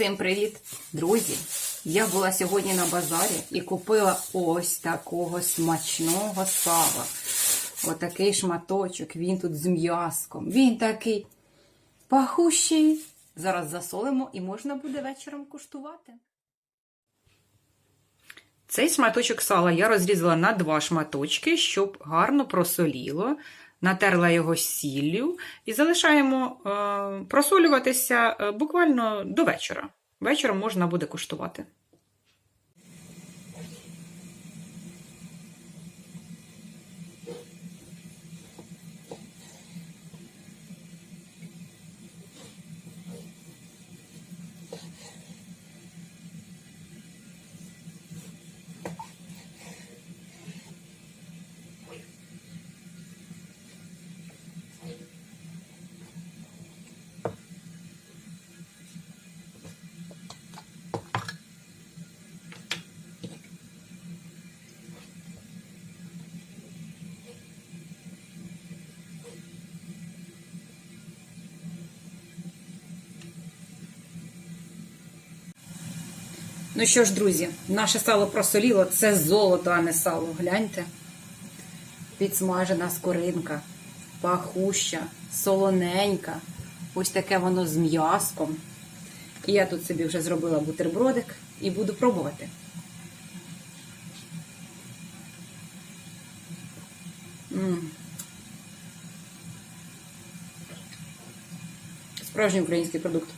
Всім привіт, друзі! Я була сьогодні на базарі і купила ось такого смачного сала. Отакий шматочок, він тут з м'яском. Він такий пахущий. Зараз засолимо і можна буде вечором куштувати. Цей шматочок сала я розрізала на два шматочки, щоб гарно просоліло. Натерла його сіллю і залишаємо е, просолюватися е, буквально до вечора. Вечором можна буде куштувати. Ну що ж, друзі, наше сало просоліло. Це золото, а не сало. Гляньте. Підсмажена скоринка, пахуща, солоненька. Ось таке воно з м'яском. І я тут собі вже зробила бутербродик і буду пробувати. М. Справжній український продукт.